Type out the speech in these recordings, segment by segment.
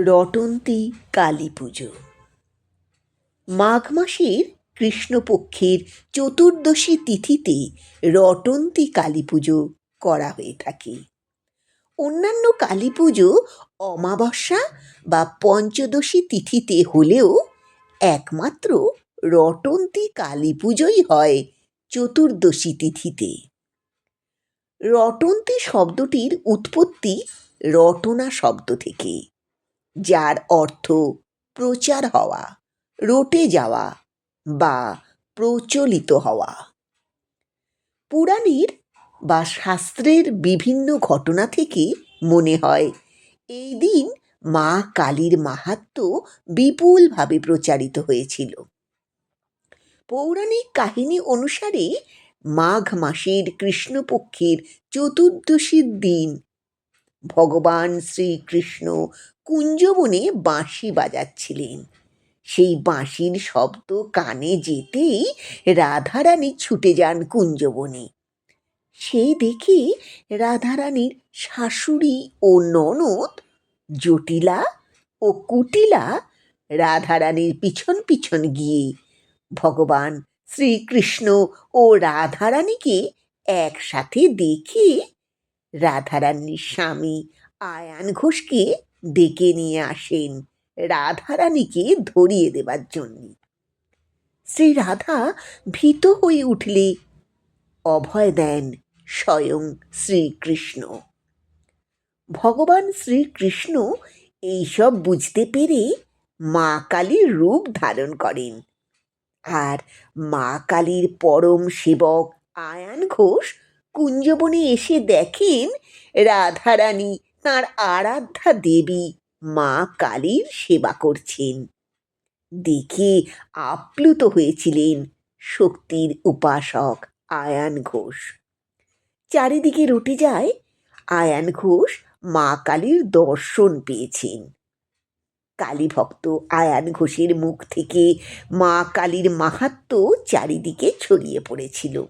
রটন্তী কালী পুজো। মাঘ মাসের কৃষ্ণপক্ষের চতুর্দশী তিথিতে রটন্তী কালী পুজো করা হয়ে থাকে। অন্যান্য কালী পুজো অমাবস্যা বা পঞ্চদশী তিথিতে হলেও একমাত্র রটন্তী কালী পুজোই হয় চতুর্দশী তিথিতে। রটন্তী শব্দটির উৎপত্তি রটনা শব্দ থেকে। যার অর্থ প্রচার হওয়া, রটে যাওয়া বা প্রচলিত হওয়া। পুরাণের বা শাস্ত্রের বিভিন্ন ঘটনা থেকে মনে হয় এই দিন মা কালীর মাহাত্ম বিপুলভাবে প্রচারিত হয়েছিল। পৌরাণিক কাহিনী অনুসারে মাঘ মাসের কৃষ্ণপক্ষের চতুর্দশীর দিন ভগবান শ্রীকৃষ্ণ কুঞ্জবনে বাঁশি বাজাচ্ছিলেন। সেই বাঁশির শব্দ কানে যেতেই রাধারানী ছুটে যান কুঞ্জবনে। সেই দেখে রাধারানীর শাশুড়ি ও ননদ, জটিলা ও কুটিলা রাধারানীর পিছন পিছন গিয়ে ভগবান শ্রীকৃষ্ণ ও রাধারানীকে একসাথে দেখে রাধারানীর স্বামী আয়ান ঘোষকে ডেকে নিয়ে আসেন রাধারানীকে ধরিয়ে দেবার জন্য। শ্রী রাধা ভীত হয়ে উঠলে, অভয় দেন স্বয়ং শ্রীকৃষ্ণ। ভগবান শ্রীকৃষ্ণ এইসব বুঝতে পেরে মা কালীর রূপ ধারণ করেন আর মা কালীর পরম সেবক আয়ান ঘোষ কুঞ্জবনে এসে দেখেন রাধারানী তাঁর আরাধ্যা দেবী, মা কালীর সেবা করছেন। দেখে আপ্লুত হয়েছিলেন শক্তির উপাসক আয়ান ঘোষ। চারিদিকে রটে যায় আয়ান ঘোষ মা কালীর দর্শন পেয়েছেন। কালীভক্ত আয়ান ঘোষের মুখ থেকে মা কালীর মাহাত্ম্য চারিদিকে ছড়িয়ে পড়েছিল।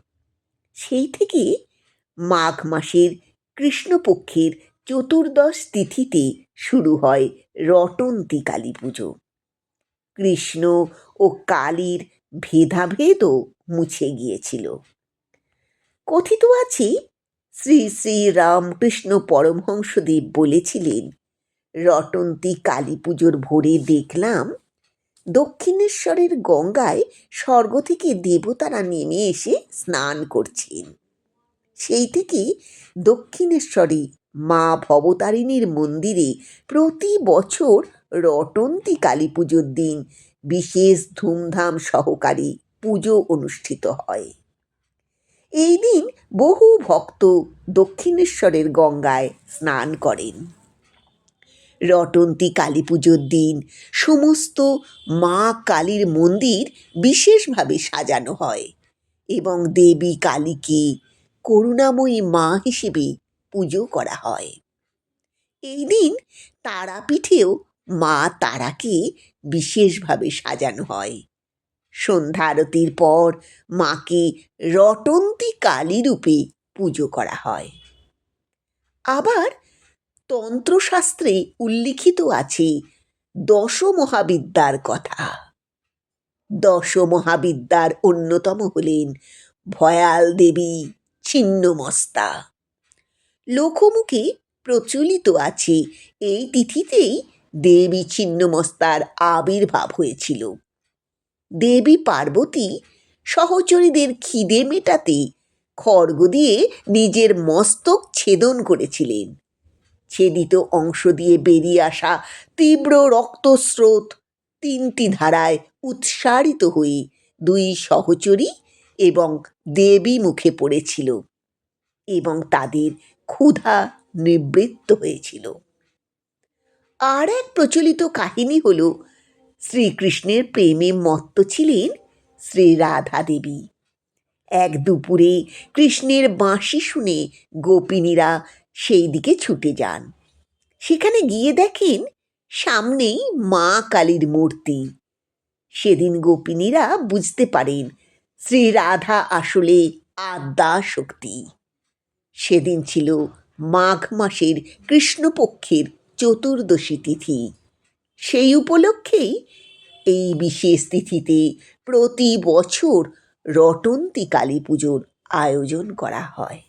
সেই থেকে মাঘ মাসের কৃষ্ণপক্ষের চতুর্দশ তিথিতে শুরু হয় রটন্তী কালী পুজো। কৃষ্ণ ও কালীর ভেদাভেদও মুছে গিয়েছিল। কথিত আছে, শ্রী শ্রী রামকৃষ্ণ পরমহংসদেব বলেছিলেন রটন্তী কালী পুজোর ভোরে দেখলাম, দক্ষিণেশ্বরের গঙ্গায় স্বর্গ থেকে দেবতারা নেমে এসে স্নান করছেন। সেই থেকে দক্ষিণেশ্বরে মা ভবতারিণীর মন্দিরে প্রতি বছর রটন্তী কালী পুজোর দিন বিশেষ ধুমধাম সহকারে পুজো অনুষ্ঠিত হয়। এই দিন বহু ভক্ত দক্ষিণেশ্বরের গঙ্গায় স্নান করেন। রটন্তী কালী পুজোর দিন সমস্ত মা কালীর মন্দির বিশেষভাবে সাজানো হয় এবং দেবী কালীকে করুণাময়ী মা হিসেবে পুজো করা হয়। এই দিন তারাপীঠেও মা তারাকে বিশেষভাবে সাজানো হয়। সন্ধ্যা আরতির পর মাকে রটন্তী কালী রূপে পুজো করা হয়। আবার তন্ত্রশাস্ত্রে উল্লিখিত আছে দশ মহাবিদ্যার কথা। দশ মহাবিদ্যার অন্যতম হলেন ভয়াল দেবী ছিন্নমস্তা। লোকমুখে প্রচলিত আছে, এই তিথিতেই দেবী ছিন্নমস্তার আবির্ভাব হয়েছিল। দেবী পার্বতী সহচরীদের খিদে মেটাতে খড়গ দিয়ে নিজের মস্তক ছেদন করেছিলেন। ছেদিত অংশ দিয়ে বেরিয়ে আসা তীব্র রক্তস্রোত তিনটি ধারায় উৎসারিত হয়ে দুই সহচরী এবং দেবী মুখে পড়েছিল এবং তাদের ক্ষুধা নিবৃত্ত হয়েছিল। আর এক প্রচলিত কাহিনী হল, শ্রীকৃষ্ণের প্রেমে মত্ত ছিলেন শ্রী রাধা দেবী। এক দুপুরে কৃষ্ণের বাঁশি শুনে গোপিনীরা সেই দিকে ছুটে যান। সেখানে গিয়ে দেখেন সামনেই মা কালীর মূর্তি। সেদিন গোপিনীরা বুঝতে পারেন শ্রী রাধা আসলে আদ্যা শক্তি সেদিন ছিল মাঘ মাসের কৃষ্ণপক্ষের চতুর্দশী তিথি। সেই উপলক্ষেই এই বিশেষ তিথিতে প্রতি বছর রটন্তী কালী পুজোর আয়োজন করা হয়।